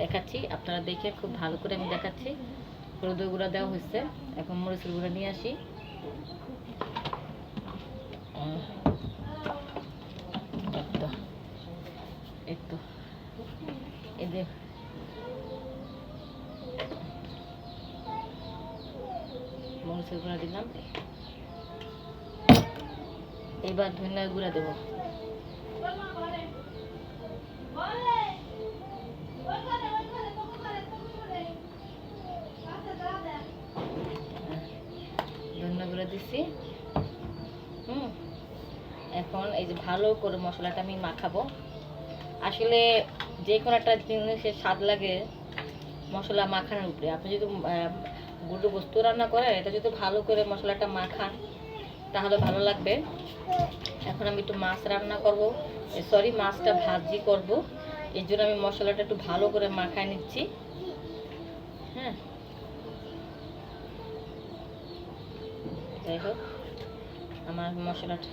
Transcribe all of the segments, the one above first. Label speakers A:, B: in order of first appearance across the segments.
A: দেখাচ্ছি আপনারা দেখে খুব ভালো করে আমি দেখাচ্ছি। হলুদের গুঁড়া দেওয়া হয়েছে এখন মরিচের গুঁড়া নিয়ে আসি। উম, এই যে মরিচের গুঁড়া দিলাম। এবার ধনিয়া গুঁড়া দেবো। গুঁড়া দিছি। হুম। এখন এই যে ভালো করে মশলাটা আমি মাখাবো। আসলে যে কোনো একটা জিনিসের স্বাদ লাগে মশলা মাখানোর উপরে। আপনি যদি গুঁড়ো বস্তু রান্না করেন, এটা যদি ভালো করে মশলাটা মাখান, তাহলে ভালো লাগবে। এখন আমি একটু মাছ রান্না করব। সরি মাছটা ভাজি করব। এর জন্য আমি মশলাটা একটু ভালো করে মাখায় নিচ্ছি। হ্যাঁ। যাই হোক, আমার মশলাটা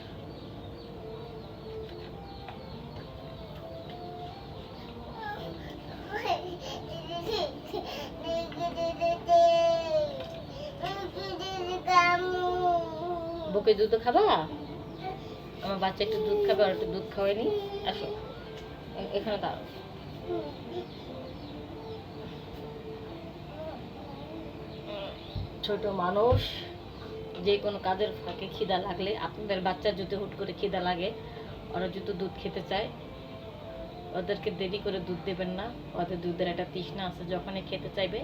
A: বুকে দুধ খাবা? আমার বাচ্চা একটু দুধ খাবে, আর একটু দুধ খাওয়াইনি আসো, এখানে দাঁড়াও ছোট মানুষ। যে কোনো কাজের ফাঁকে খিদা লাগলে, আপনাদের বাচ্চার যদি হুট করে খিদা লাগে, ওরা যদি দুধ খেতে চায়, ওদেরকে দেরি করে দুধ দেবেন না। ওদের দুধের একটা তৃষ্ণা আছে, যখনই খেতে চাইবে,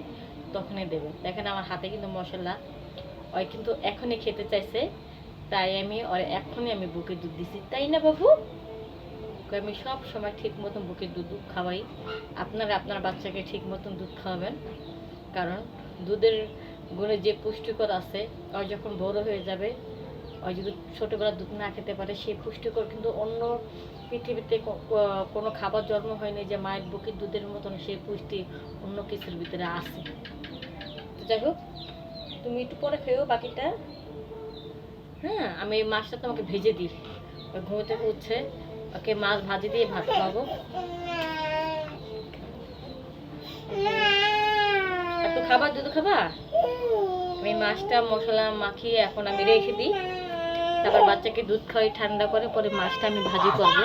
A: তখনই দেবেন। দেখেন আমার হাতে কিন্তু মশলা। ওই কিন্তু এখনই খেতে চাইছে, তাই আমি ওর এখনই আমি বুকে দুধ দিছি। তাই না বাবু? আমি সব সময় ঠিক মতন বুকে দুধ খাওয়াই। আপনারা আপনার বাচ্চাকে ঠিক মতন দুধ খাওয়াবেন, কারণ দুধের গুণে যে পুষ্টিকর আছে ও যখন বড় হয়ে যাবে ও যদি ছোটোবেলা দুধ না খেতে পারে, সেই পুষ্টিকর কিন্তু অন্য পৃথিবীতে কোনো খাবার জন্ম হয়নি যে মায়ের বুকের দুধের মতন সেই পুষ্টি অন্য কিছুর ভিতরে আছে। তো যাই হোক, তুমি একটু পরে খেয়েও বাকিটা। হ্যাঁ আমি এই মাছটা তোমাকে ভেজে দিই। ওই ঘুম থেকে উঠছে, ওকে মাছ ভাজি দিয়ে ভাত একটু খাবার, দুধ খাবা আমি মাছটা, মশলা মাখিয়ে এখন আমি রেখে দিই। তারপর বাচ্চাকে দুধ খাওয়াই, ঠান্ডা করে পরে মাছটা আমি ভাজি করব।